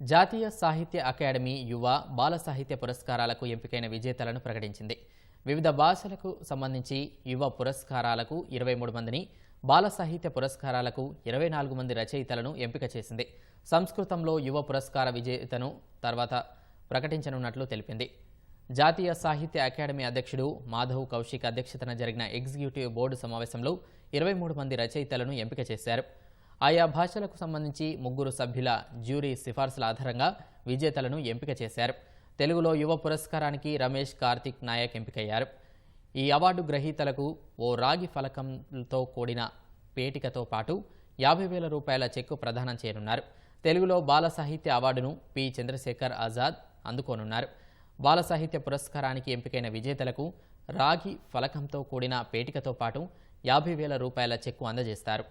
జాతీయ సాహిత్య అకాడమీ యువ బాల సాహిత్య పురస్కారాలకు ఎంపికైన విజేతలను ప్రకటించింది. వివిధ భాషలకు సంబంధించి యువ పురస్కారాలకు ఇరవై మూడు మందిని బాల సాహిత్య పురస్కారాలకు ఇరవై నాలుగు మంది రచయితలను ఎంపిక చేసింది. సంస్కృతంలో యువ పురస్కార విజేతను తర్వాత ప్రకటించనున్నట్లు తెలిపింది. జాతీయ సాహిత్య అకాడమీ అధ్యక్షుడు మాధవ్ కౌశిక్ అధ్యక్షతన జరిగిన ఎగ్జిక్యూటివ్ బోర్డు సమావేశంలో ఇరవై మూడు మంది రచయితలను ఎంపిక చేశారు. ఆయా భాషలకు సంబంధించి ముగ్గురు సభ్యుల జ్యూరీ సిఫార్సుల ఆధారంగా విజేతలను ఎంపిక చేశారు. తెలుగులో యువ పురస్కారానికి రమేష్ కార్తిక్ నాయక్ ఎంపికయ్యారు. ఈ అవార్డు గ్రహీతలకు ఓ రాగి ఫలకంతో కూడిన పేటికతో పాటు యాభై వేల రూపాయల చెక్కు ప్రదానం చేయనున్నారు. తెలుగులో బాల సాహిత్య అవార్డును పి. చంద్రశేఖర్ ఆజాద్ అందుకోనున్నారు. బాల సాహిత్య పురస్కారానికి ఎంపికైన విజేతలకు రాగి ఫలకంతో కూడిన పేటికతో పాటు యాభై వేల రూపాయల చెక్కు అందజేస్తారు.